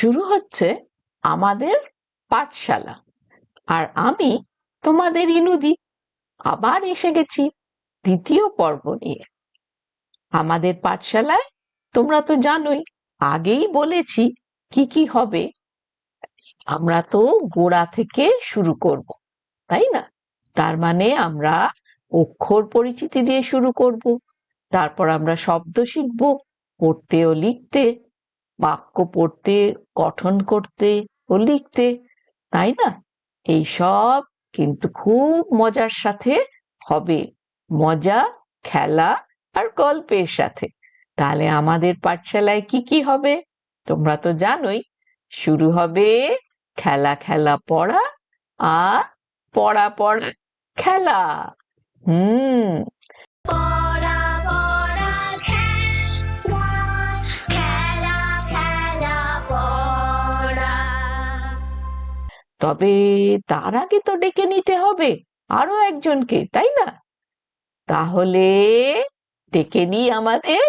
শুরু হচ্ছে আমাদের পাঠশালা। আর আমি তোমাদের ইনুদি। আবার এসে গেছি দ্বিতীয় পর্ব নিয়ে। আমাদের পাঠশালায় তোমরা তো জানোই, আগেই বলেছি কি কি হবে। আমরা তো গোড়া থেকে শুরু করব, তাই না? তার মানে আমরা অক্ষর পরিচিতি দিয়ে শুরু করব, তারপর আমরা শব্দ শিখব, পড়তে ও লিখতে বাক্য পড়তে, গঠন করতে ও লিখতে, তাই না? এই সব কিন্তু খুব মজার সাথে হবে। মজা, খেলা আর গল্পের সাথে। তাহলে আমাদের পাঠশালায় কি কি হবে? তোমরা তো জানোই। শুরু হবে খেলা খেলা, পড়া আর পড়া পড়া, খেলা। হুম। তবে তার আগে তো ডেকে নিতে হবে আরও একজনকে তাই না? তাহলে ডেকে নিই আমাদের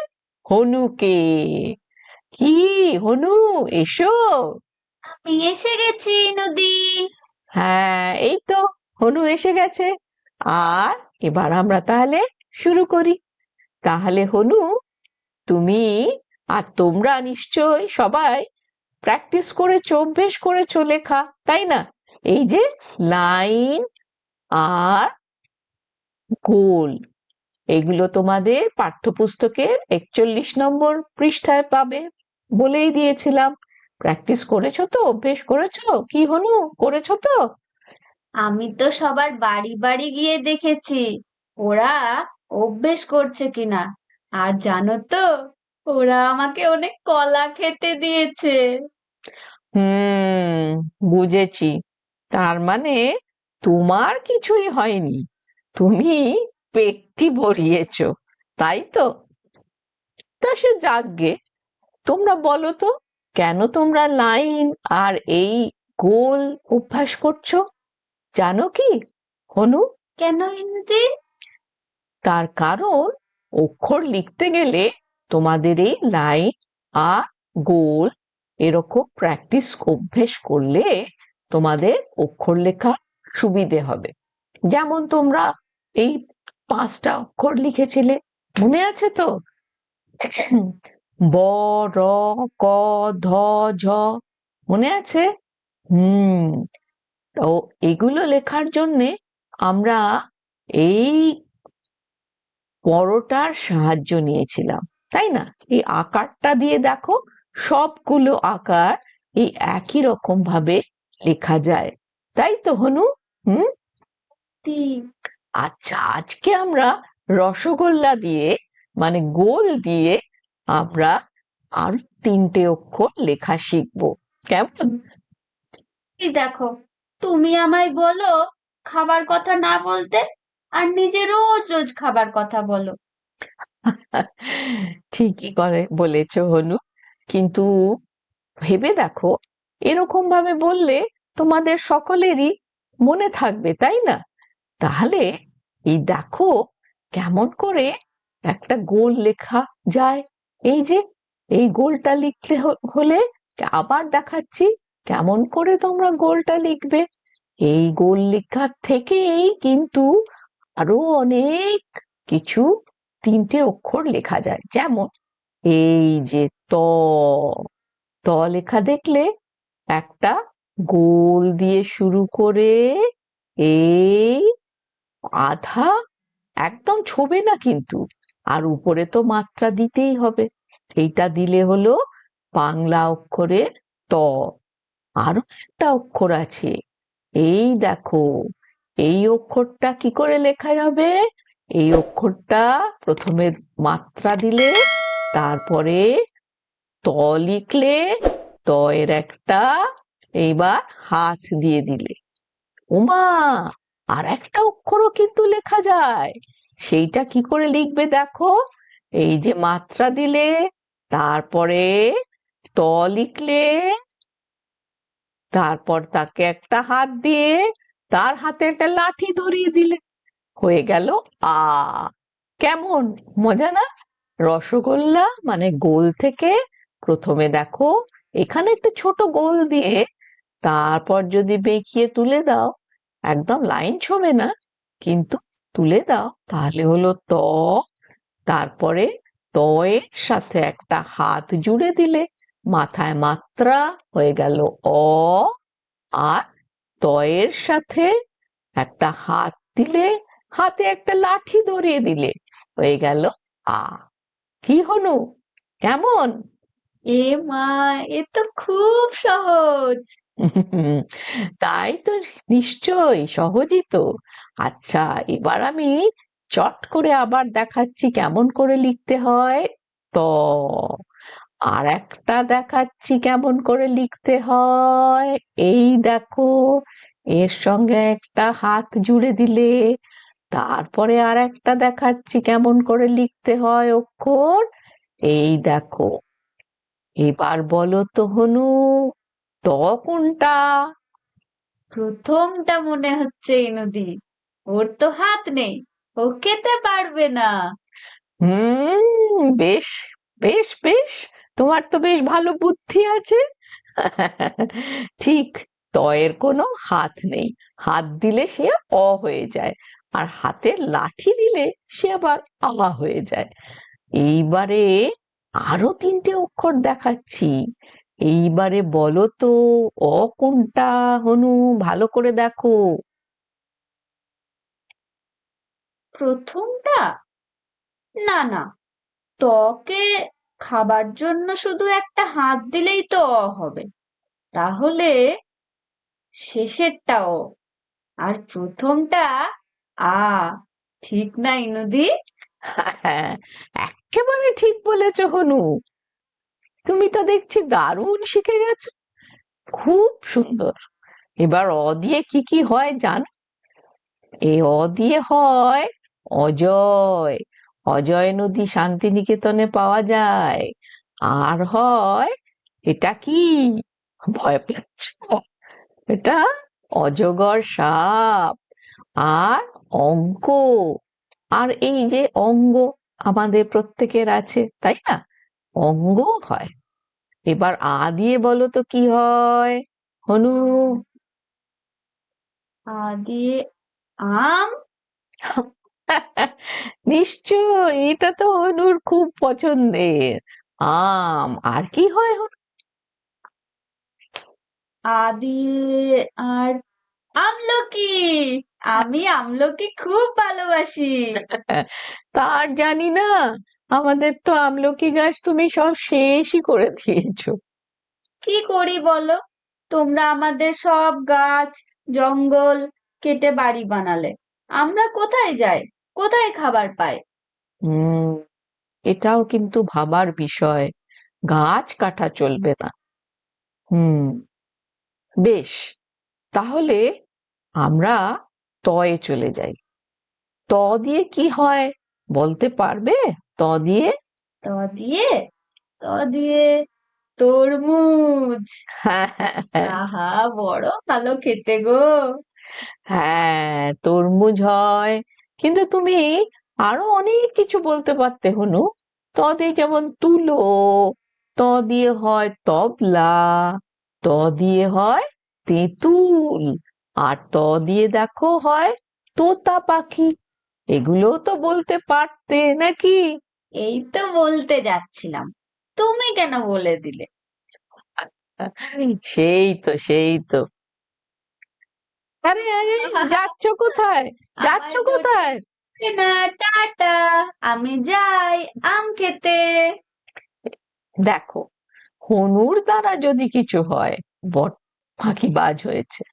হনুকে। কি হনু এসো। আমি এসে গেছি নদী। হ্যাঁ এই তো হনু এসে গেছে। আর এবার আমরা তাহলে শুরু করি। তাহলে হনু তুমি আর তোমরা নিশ্চয় সবাই প্র্যাকটিস করেছ অভ্যেস করেছ লেখা তাই না? এই যে লাইন আর গোল, এগুলো তোমাদের পাঠ্যপুস্তকের একচল্লিশ নম্বর পৃষ্ঠায় পাবে বলেই দিয়েছিলাম। প্র্যাকটিস করেছ তো? অভ্যেস করেছ? কি হনু করেছ তো? আমি তো সবার বাড়ি বাড়ি গিয়ে দেখেছি, ওরা অভ্যেস করছে কিনা। আর জানো তো ওরা আমাকে অনেক কলা খেতে দিয়েছে। হুম বুঝেছি। তার মানে তোমার কিছুই হয়নি। তুমি পেটটি ভরিয়েছো তাই তো? তা সে যাকগে। তোমরা বলো তো কেন তোমরা লাইন আর এই গোল অভ্যাস করছ? জানো কি হনু? কেন হিন্দি তার কারণ অক্ষর লিখতে গেলে তোমাদের এই লাইন আর গোল এরকম প্র্যাকটিস অভ্যেস করলে তোমাদের অক্ষর লেখা সুবিধে হবে। যেমন তোমরা এই পাঁচটা অক্ষর লিখেছিলে, মনে আছে তো? ব, র, ক, ধ, ঝ, মনে আছে? হুম, তো এগুলো লেখার জন্যে আমরা এই পরোটার সাহায্য নিয়েছিলাম। তাই না? এই আকারটা দিয়ে দেখো সবগুলো আকার এই একই রকম ভাবে লেখা যায়। তাই তো হনু? হুম? আচ্ছা আজকে আমরা রসগোল্লা দিয়ে মানে গোল দিয়ে আমরা আর তিনটে অক্ষর লেখা শিখব। কেমন? দেখো তুমি আমায় বলো খাবার কথা না বলতে আর নিজে রোজ রোজ খাবার কথা বলো। ঠিকই করে বলেছ, হনু। কিন্তু ভেবে দেখো, এরকম ভাবে বললে তোমাদের সকলেরই মনে থাকবে, তাই না? তাহলে এই দেখো কেমন করে একটা গোল লেখা যায়। এই যে, এই গোলটা লিখতে হ- হলে আবার দেখাচ্ছি কেমন করে তোমরা গোলটা লিখবে। এই গোল লেখার থেকেই কিন্তু আরও অনেক কিছু তিনটে অক্ষর লেখা যায়। যেমন, এই যে ত ত লেখা দেখলে একটা গোল দিয়ে শুরু করে এই আধা একদম ছোবে না কিন্তু, আর উপরে তো মাত্রা দিতেই হবে। এইটা দিলে হলো বাংলা অক্ষরের ত। আরও একটা অক্ষর আছে, এই দেখো, এই অক্ষরটা কি করে লেখা যাবে? এই অক্ষরটা প্রথমে মাত্রা দিলে, তারপরে ত লিখলে ত এর একটা, এইবার হাত দিয়ে দিলে। উমা! আর একটা অক্ষরও কিন্তু লেখা যায়। সেইটা কি করে লিখবে দেখো? এই যে মাত্রা দিলে, তারপরে ত লিখলে, তারপর তাকে একটা হাত দিয়ে, তার হাতে একটা লাঠি ধরিয়ে দিলে। হয়ে গেল। আ কেমন? মজা না? রসগোল্লা মানে গোল থেকে প্রথমে দেখো, এখানে একটা ছোট গোল দিয়ে তারপর যদি বেঁকিয়ে তুলে দাও, একদম লাইন ছবে না, কিন্তু তুলে দাও, তাহলে হলো ত। তারপরে তয়ের সাথে একটা হাত জুড়ে দিলে মাথায় মাত্রা হয়ে গেল অ। আর তয়ের সাথে একটা হাত দিলে হাতে একটা লাঠি ধরিয়ে দিলে। হয়ে গেল আ। কি হনু কেমন? এ মা এ তো খুব সহজ। তাই তো নিশ্চয়ই সহজই তো। আচ্ছা এবার আমি চট করে আবার দেখাচ্ছি কেমন করে লিখতে হয়। ত। আর একটা দেখাচ্ছি কেমন করে লিখতে হয়। এই দেখো এর সঙ্গে একটা হাত জুড়ে দিলে। তারপরে আর একটা দেখাচ্ছি কেমন করে লিখতে হয় অক্ষর। এই দেখো এবার বলো তো হনু ত কোনটা? প্রথমটা মনে হচ্ছে এই নদী। ওর তো হাত নেই ও খেতে পারবে না। হুম বেশ বেশ বেশ তোমার তো বেশ ভালো বুদ্ধি আছে। ঠিক তয়ের কোনো হাত নেই। হাত দিলে সে অ হয়ে যায়। আর হাতের লাঠি দিলে সে আবার আমা হয়ে যায়। এইবারে আরও তিনটে অক্ষর দেখাচ্ছি। এইবারে বলো তো, অ কোনটা, হনু, ভালো করে দেখো। প্রথমটা? না না। ত্বকে খাবার জন্য শুধু একটা হাত দিলেই তো অ হবে। তাহলে শেষেরটা অ। আর প্রথমটা আ, ঠিক না ইনুদি হ্যাঁ একেবারে ঠিক বলেছ হনু। তুমি তো দেখছি দারুণ শিখে গেছো। খুব সুন্দর। এবার অ দিয়ে কি কি হয় জানো? এই অ দিয়ে হয় অজয়। অজয় নদী শান্তিনিকেতনে পাওয়া যায়। আর হয় এটা কি? ভয় পাচ্ছ? এটা অজগর সাপ। আর অঙ্ক। আর এই যে অঙ্গ আমাদের প্রত্যেকের আছে তাই না? অঙ্গ হয়। এবার আ দিয়ে বলো তো কি হয়? হনু। আ দিয়ে আম? নিশ্চয় এটা তো হনুর খুব পছন্দের। আম আর কি হয় হনু? আ দিয়ে আর আমলকি। আমি আমলকি খুব ভালোবাসি। তার জানি না আমাদের তো আমলকি গাছ তুমি সব শেষই করে দিয়েছ। কি করি বলো? তোমরা আমাদের সব গাছ জঙ্গল কেটে বাড়ি বানালে। আমরা কোথায় যাই? কোথায় খাবার পাই? হুম এটাও কিন্তু ভাবার বিষয়। গাছ কাটা চলবে না। হুম বেশ। তাহলে আমরা তয়ে চলে যাই। ত দিয়ে কি হয় বলতে পারবে? ত দিয়ে? ত দিয়ে? ত দিয়ে তরমুজ। আহা বড় ভালো খেতে গো। হ্যাঁ তরমুজ হয়। কিন্তু তুমি আরও অনেক কিছু বলতে পারতে হনু। ত দিয়ে যেমন তুলো ত দিয়ে হয় তবলা ত দিয়ে হয় তেঁতুল আর ত দিয়ে দেখো হয় তোতা পাখি। এগুলোও তো বলতে পারতে নাকি? এই তো বলতে যাচ্ছিলাম। তুমি কেন বলে দিলে? সেই তো সেই তো। আরে আরে যাচ্ছ কোথায়? যাচ্ছ কোথায়? না টাটা আমি যাই আম খেতে। দেখো হনুর দ্বারা যদি কিছু হয় বট ফাঁকিবাজ হয়েছে।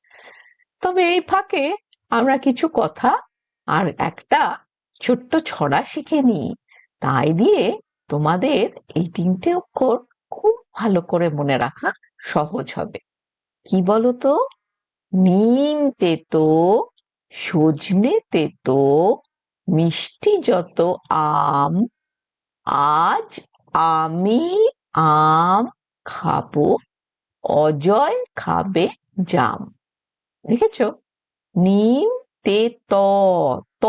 তবে এই ফাঁকে আমরা কিছু কথা আর একটা ছোট্ট ছড়া শিখে নিই। তাই দিয়ে তোমাদের এই তিনটে অক্ষর খুব ভালো করে মনে রাখা সহজ হবে। কি বলতো? নিম তেতো, সজনে তেতো, মিষ্টি যত আম, আজ আমি আম খাব অজয় খাবে জাম। দেখেছ? নিম তে ত ত।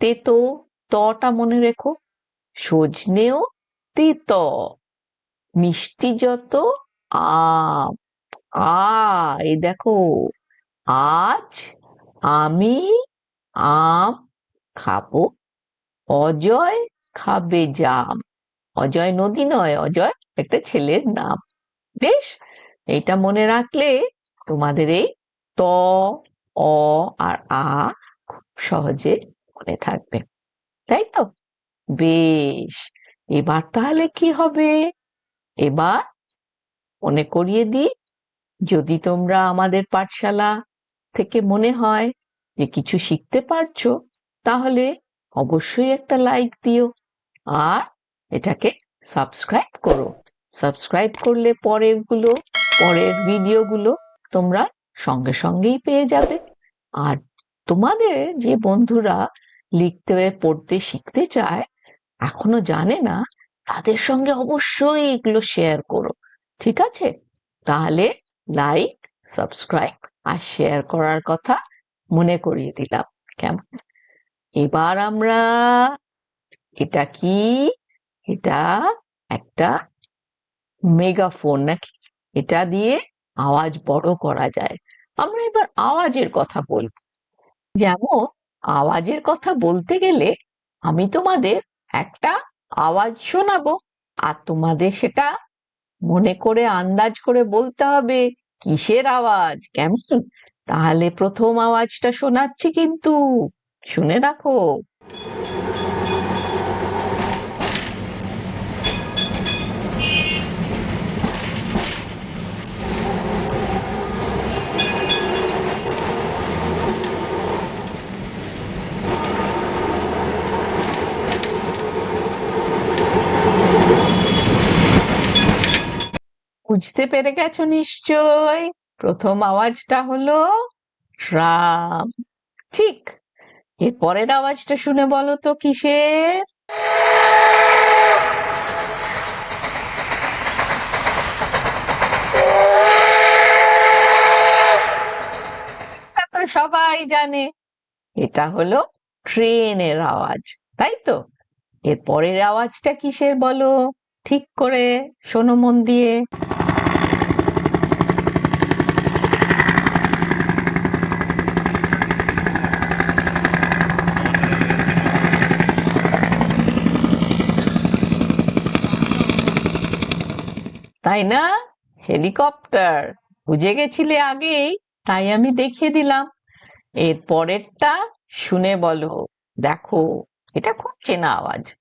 তেতো, তটা মনে রেখো। সজনেও তেত। মিষ্টি যত আম। আ, এই দেখো। আজ আমি আম খাব। অজয় খাবে জাম। অজয় নদী নয়, অজয় একটা ছেলের নাম। বেশ এইটা মনে রাখলে তোমাদের এই ত, অ আর আ খুব সহজে মনে থাকবে। তাই তো? বেশ, এবার তাহলে কি হবে? এবার মনে করিয়ে দিই, যদি তোমরা আমাদের পাঠশালা থেকে মনে হয় যে কিছু শিখতে পারছ, তাহলে অবশ্যই একটা লাইক দিও আর এটাকে সাবস্ক্রাইব করো। সাবস্ক্রাইব করলে পরেরগুলো পরের ভিডিওগুলো তোমরা সঙ্গে সঙ্গেই পেয়ে যাবে। আর তোমাদের যে বন্ধুরা লিখতে, পড়তে, শিখতে চায়, এখনও জানে না, তাদের সঙ্গে অবশ্যই এগুলো শেয়ার করো, ঠিক আছে? তাহলে লাইক সাবস্ক্রাইব আর শেয়ার করার কথা মনে করিয়ে দিলাম, কেমন? এবার আমরা, এটা কি? এটা একটা মেগাফোন নাকি? এটা দিয়ে আওয়াজ বড় করা যায়। আমরা এবার আওয়াজের কথা বলব। যেমন, আওয়াজের কথা বলতে গেলে আমি তোমাদের একটা আওয়াজ শোনাবো আর তোমাদের সেটা মনে করে আন্দাজ করে বলতে হবে, কিসের আওয়াজ, কেমন? তাহলে প্রথম আওয়াজটা শোনাচ্ছি কিন্তু। শুনে রাখো। বুঝতে পেরে গেছো নিশ্চয়? প্রথম আওয়াজটা হলো ট্রাম। ঠিক, এর পরের আওয়াজটা শুনে বলো তো কিসের? সবাই জানে, এটা হলো ট্রেনের আওয়াজ, তাই তো? এর পরের আওয়াজটা কিসের বলো? ঠিক করে শোনো মন দিয়ে। তাই না? হেলিকপ্টার। বুঝে গেছিলে আগেই? তাই আমি দেখিয়ে দিলাম। এর পরেরটা শুনে বলো। দেখো, এটা খুব চেনা আওয়াজ।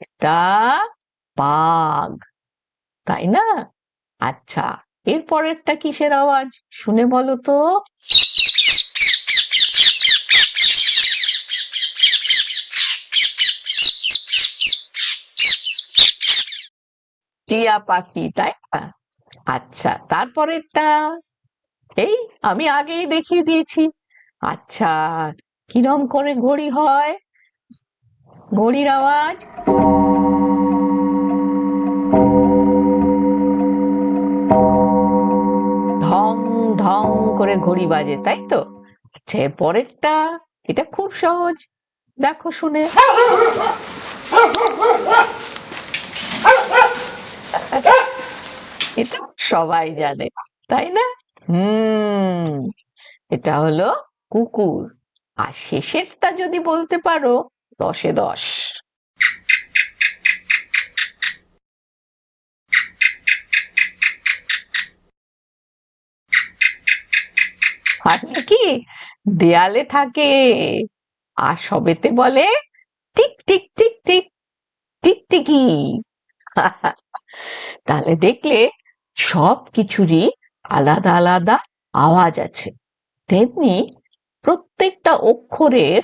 এটা বাঘ। তাই না? আচ্ছা এর পরেরটা কিসের আওয়াজ? শুনে বলো তো। টিয়া পাখি, তাই না? আচ্ছা তারপরেরটা? এই আমি আগেই দেখিয়ে দিয়েছি। আচ্ছা কিরম করে ঘড়ি হয়? ঘড়ির আওয়াজ? ঢং ঢং করে ঘড়ি বাজে, তাই তো? আচ্ছা এর পরেরটা এটা খুব সহজ। দেখো শুনে। এটা সবাই জানে, তাই না? এটা হলো কুকুর। আর শেষেরটা যদি বলতে পারো, দশে দশ। কি? দেয়ালে থাকে। আর সবেতে বলে টিক টিক টিক টিক টিকটিকি তাহলে দেখলে সব কিছুরই আলাদা আলাদা আওয়াজ আছে। তেমনি প্রত্যেকটা অক্ষরের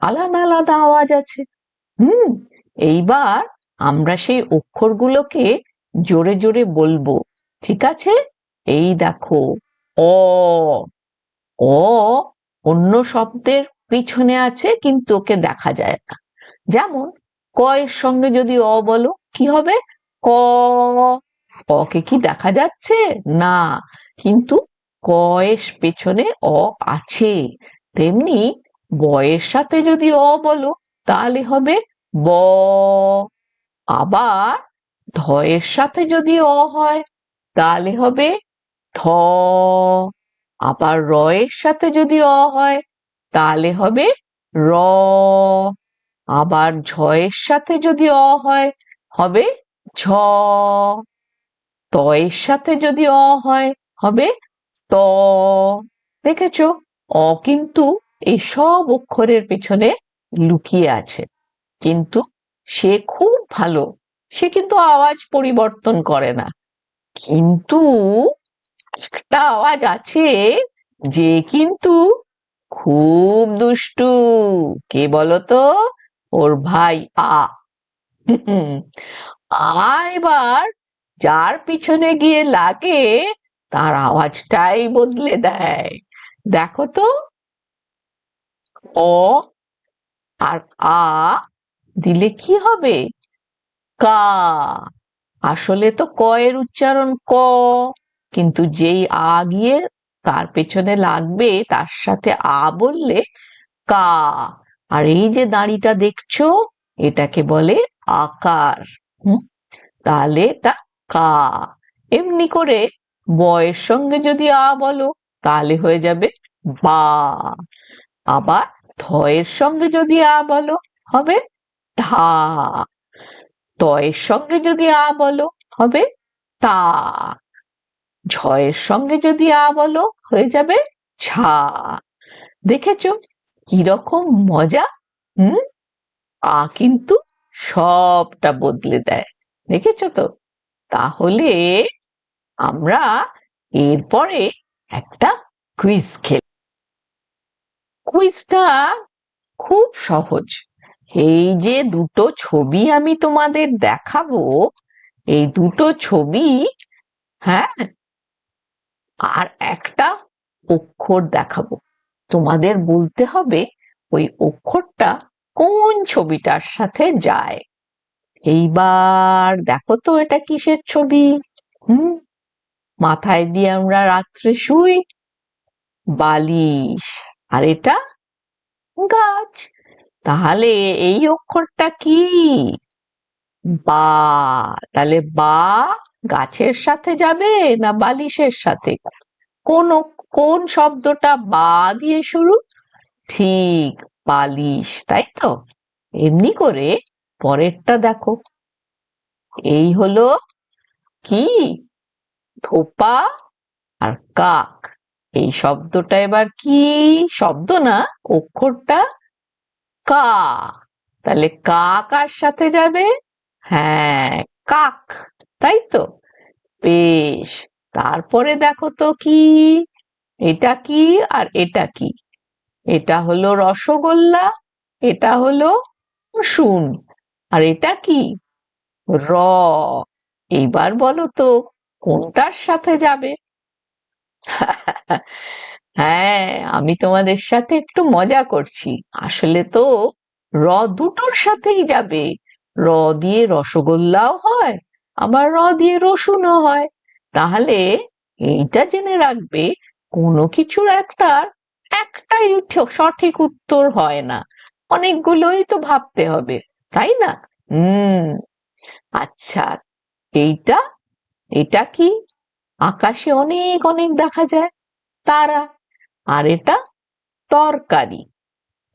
আলাদা আলাদা আওয়াজ আছে। হুম, এইবার আমরা সেই অক্ষরগুলোকে জোরে জোরে বলব, ঠিক আছে? এই দেখো, অ অ অন্য শব্দের পিছনে আছে, কিন্তু ওকে দেখা যায় না। যেমন, ক এর সঙ্গে যদি অ বলো, কি হবে? ক অকে কি দেখা যাচ্ছে? না। কিন্তু ক এর পেছনে অ আছে। তেমনি বয়ের সাথে যদি অ বলো, তাহলে হবে ব। আবার ধয়ের সাথে যদি অ হয়, তাহলে হবে থ আবার রয়ের সাথে যদি অ হয়, তাহলে হবে র। আবার ঝয়ের সাথে যদি অ হয়, হবে ঝ। তয়ের সাথে যদি অ হয়, হবে? ত। দেখেছ? অ কিন্তু এই সব অক্ষরের পেছনে লুকিয়ে আছে। কিন্তু সে খুব ভালো। সে কিন্তু আওয়াজ পরিবর্তন করে না। কিন্তু একটা আওয়াজ আছে যে কিন্তু খুব দুষ্টু। কে বলতো? ওর ভাই আ। আ এবার যার পিছনে গিয়ে লাগে, তার আওয়াজটাই বদলে দেয়। দেখো তো। অ আর আ দিলে কি হবে? কা। আসলে তো ক এর উচ্চারণ ক। কিন্তু যেই আ গিয়ে তার পেছনে লাগবে, তার সাথে আ বললে কা। আর এই যে দাঁড়িটা দেখছ, এটাকে বলে আকার। হুম? তাহলে এটা কা। এমনি করে বয়ের সঙ্গে যদি আ বলো, তাহলে হয়ে যাবে বা। আবার থয়ের সঙ্গে যদি আ বলো, হবে ধা তয়ের সঙ্গে যদি আ বলো, হবে তা। ঝয়ের সঙ্গে যদি আ বলো, হয়ে যাবে ছা দেখেছ কীরকম মজা, হুম? আ কিন্তু সবটা বদলে দেয়। দেখেছ তো? তাহলে আমরা এরপরে একটা কুইজ খেল। কুইজটা খুব সহজ। এই যে দুটো ছবি আমি তোমাদের দেখাবো, এই দুটো ছবি হ্যাঁ আর একটা অক্ষর দেখাবো। তোমাদের বলতে হবে ওই অক্ষরটা কোন ছবিটার সাথে যায়। এইবার দেখো তো এটা কিসের ছবি? হুম, মাথায় দিয়ে আমরা রাত্রে শুই। বালিশ। আর এটা গাছ। তাহলে এই অক্ষরটা কি? বা। তাহলে বা গাছের সাথে যাবে না বালিশের সাথে? কোন কোন শব্দটা বা দিয়ে শুরু? ঠিক, বালিশ, তাই তো? এমনি করে পরেরটা দেখো। এই হলো কি? থোপা আর কাক। এই শব্দটা এবার কি শব্দ না, অক্ষরটা কা। তাহলে কা কার সাথে যাবে? হ্যাঁ কাক, তাই তো? বেশ, তারপরে দেখো তো কি? এটা কি আর এটা কি? এটা হলো রসগোল্লা, এটা হলো শুন আর এটা কি? র। এইবার বলো তো, কোনটার সাথে যাবে? হ্যাঁ আমি তোমাদের সাথে একটু মজা করছি। আসলে তো র দুটোর সাথেই যাবে। র দিয়ে রসগোল্লাও হয়, আবার র দিয়ে রসুনও হয়। তাহলে এইটা জেনে রাখবে, কোনো কিছুর একটার একটাই সঠিক উত্তর হয় না। অনেকগুলোই তো ভাবতে হবে। তাই না? হুম। আচ্ছা এইটা, এটা কি? আকাশে অনেক অনেক দেখা যায়। তারা, আর এটা তরকারি।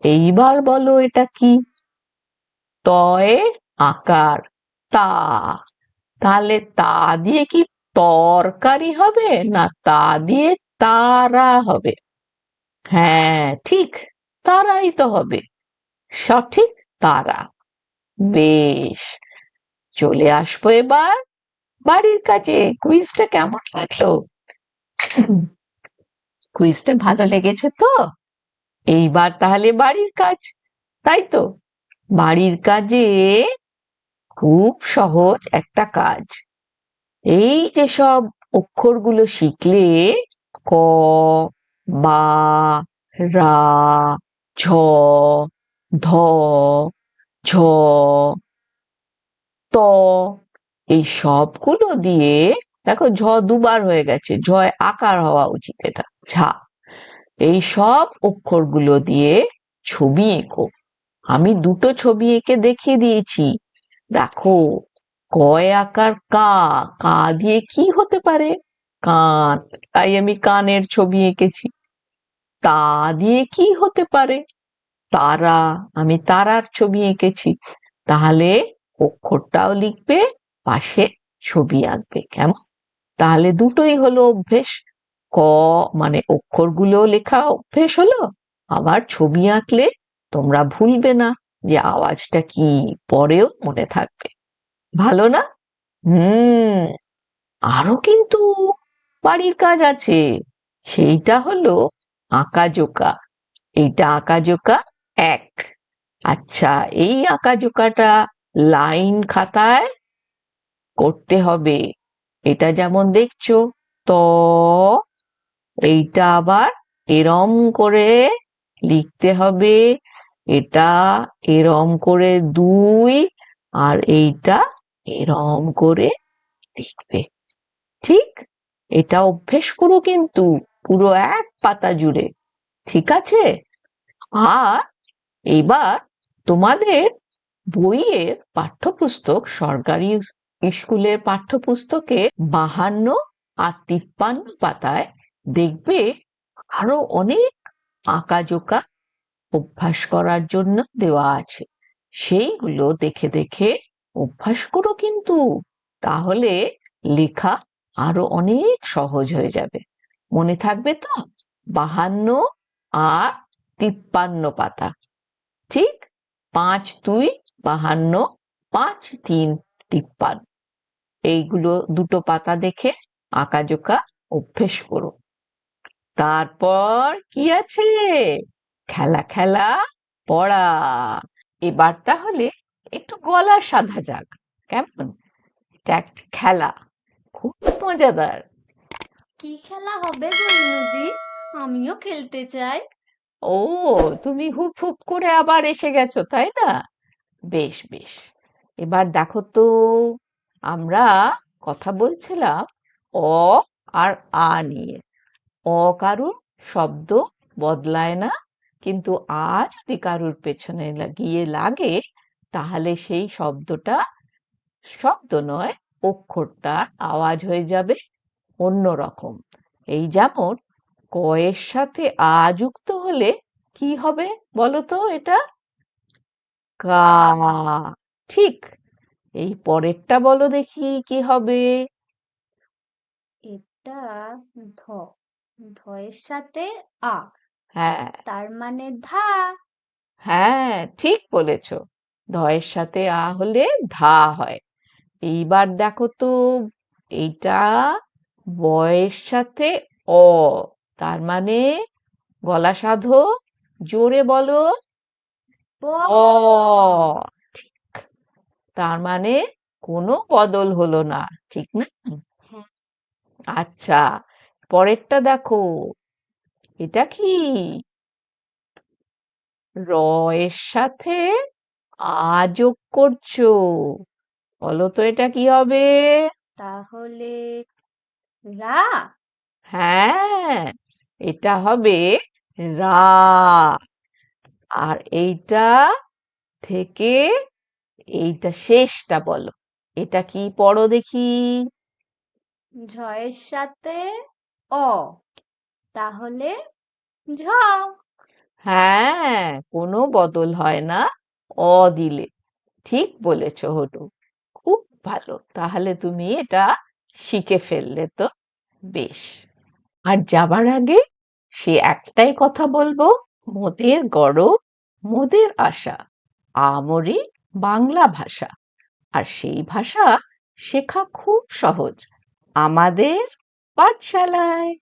এইবার বলো এটা কি? তয়ে আকার, তা। তাহলে তা দিয়ে কি তরকারি হবে না তা দিয়ে তারা হবে? হ্যাঁ ঠিক, তারাই তো হবে। সঠিক তারা। বেশ, চলে আসব এবার। বাড়ির কাছে কুইজটা কেমন লাগল? কুইজটা ভালো লেগেছে তো? এইবার তাহলে বাড়ির কাজ, তাই তো? বাড়ির কাজে খুব সহজ একটা কাজ। এই যে সব অক্ষরগুলো শিখলে ক, বা, রা, ঝ, ধ ঝ, ত, এই সবগুলো দিয়ে, দেখো ঝ দুবার হয়ে গেছে। ঝয় আকার হওয়া উচিত এটা। ঝা। এই সব অক্ষরগুলো দিয়ে ছবি এঁকো। আমি দুটো ছবি এঁকে দেখিয়ে দিয়েছি। দেখো, কয় আকার কা? কা দিয়ে কি হতে পারে? কান। তাই আমি কানের ছবি এঁকেছি। তা দিয়ে কি হতে পারে? তারা, আমি তারার ছবি এঁকেছি। তাহলে অক্ষরটাও লিখবে, পাশে ছবি আঁকবে, কেমন? তাহলে দুটোই হলো অভ্যেস। ক মানে অক্ষরগুলো লেখা অভ্যেস হলো, আবার ছবি আঁকলে তোমরা ভুলবে না যে আওয়াজটা কি পরেও মনে থাকবে। ভালো না? হুম, আরও কিন্তু বাড়ির কাজ আছে। সেইটা হলো আঁকা জোকা এইটা আঁকা জোকা এক। আচ্ছা এই আঁকা জোকাটা লাইন খাতায় করতে হবে। এটা যেমন দেখছ, ত, এইটা আবার এরম করে লিখতে হবে। এটা এরম করে দুই আর এইটা এরম করে লিখবে। ঠিক? এটা অভ্যেস করো কিন্তু, পুরো এক পাতা জুড়ে। ঠিক আছে? আর এবার তোমাদের বইয়ের পাঠ্যপুস্তক, সরকারি স্কুলের পাঠ্যপুস্তকে বাহান্ন আর তিপ্পান্ন পাতায় দেখবে আরও অনেক আঁকাজোকা অভ্যাস করার জন্য দেওয়া আছে। সেইগুলো দেখে দেখে অভ্যাস করো কিন্তু, তাহলে লেখা আরও অনেক সহজ হয়ে যাবে। মনে থাকবে তো? বাহান্ন আর তিপ্পান্ন পাতা। ঠিক পাঁচ দুই বাহান্ন পাঁচ তিন তিপ্পান্ন। এইগুলো দুটো পাতা দেখে আঁকাজোকা অভ্যেস করো। তারপর কি আছে? খেলা খেলা, পড়া। এবার তাহলে একটু গলা সাধা যাক, কেমন? এটা একটা খেলা, খুব মজাদার। কি খেলা হবে আমিও খেলতে চাই। ও, তুমি হুপ হুপ করে আবার এসে গেছো, তাই না? বেশ বেশ। এবার দেখো তো, আমরা কথা বলছিলাম অ আর আ নিয়ে। অ কারুর শব্দ বদলায় না, কিন্তু আ যদি কারুর পেছনে গিয়ে লাগে, তাহলে সেই শব্দটা শব্দ নয় অক্ষরটা আওয়াজ হয়ে যাবে অন্যরকম। এই যেমন কয়ের সাথে আ যুক্ত হলে কি হবে বলো তো এটা? কা। ঠিক। এই পরেরটা বলো দেখি কি হবে। এটা ধ। ধয়ের সাথে আ। হ্যাঁ। তার মানে ধা। হ্যাঁ ঠিক বলেছ। ধয়ের সাথে আ হলে ধা হয়। এইবার দেখো তো এইটা বয়ের সাথে অ। তার মানে গলা সাধো জোরে বলো। অ ঠিক। তার মানে কোনো বদল হলো না ঠিক না? হ্যাঁ। আচ্ছা পরেরটা দেখো। এটা কি? র এর সাথে আ যোগ করছ। বলো তো এটা কি হবে? তাহলে রা। হ্যাঁ। এটা হবে রা। আর এইটা থেকে এইটা শেষটা বলো। এটা কি পড়ো দেখি। ঝয়ের সাথে অ তাহলে ঝ। হ্যাঁ কোনো বদল হয় না। অ দিলে। ঠিক বলেছ হটু। খুব ভালো। তাহলে তুমি এটা শিখে ফেললে তো। বেশ। আর যাবার আগে সে একটাই কথা বলব, মোদের গরব, মোদের আশা। আমরি বাংলা ভাষা। আর সেই ভাষা শেখা খুব সহজ। আমাদের পাঠশালায়।